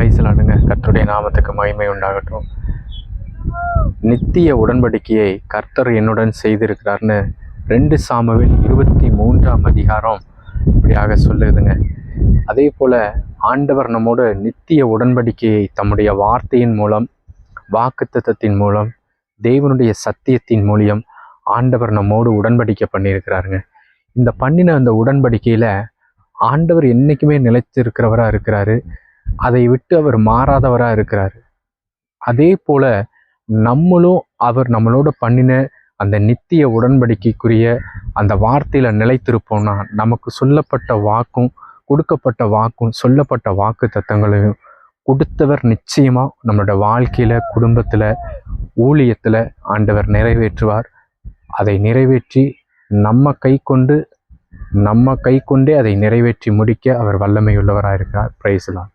பிரைஸ்லாடுங்க கர்த்தருடைய நாமத்துக்கு மகிமை உண்டாகட்டும். நித்திய உடன்படிக்கையை கர்த்தர் என்னுடன் செய்திருக்கிறார்னு ரெண்டு சாமவில் இருபத்தி மூன்றாம் அதிகாரம் இப்படியாக சொல்லுதுங்க. அதே போல் ஆண்டவர் நம்மோடு நித்திய உடன்படிக்கையை தம்முடைய வார்த்தையின் மூலம் வாக்குத்தத்தத்தின் மூலம் தேவனுடைய சத்தியத்தின் மூலியம் ஆண்டவர் நம்மோடு உடன்படிக்கை பண்ணியிருக்கிறாருங்க. இந்த பண்ணின அந்த உடன்படிக்கையில் ஆண்டவர் என்றைக்குமே நிலைத்திருக்கிறவராக இருக்கிறாரு. அதை விட்டு அவர் மாறாதவராக இருக்கிறார். அதே போல நம்மளும் அவர் நம்மளோட பண்ணின அந்த நித்திய உடன்படிக்கைக்குரிய அந்த வார்த்தையில் நிலைத்திருப்போம்னா நமக்கு சொல்லப்பட்ட வாக்கும் கொடுக்கப்பட்ட வாக்கும் சொல்லப்பட்ட வாக்கு தத்தங்களையும் கொடுத்தவர் நிச்சயமாக நம்மளோட வாழ்க்கையில் குடும்பத்தில் ஊழியத்தில் ஆண்டவர் நிறைவேற்றுவார். அதை நிறைவேற்றி நம்ம கை கொண்டு நம்ம கை கொண்டே அதை நிறைவேற்றி முடிக்க அவர் வல்லமையுள்ளவராக இருக்கிறார் பிரைஸ்லாம்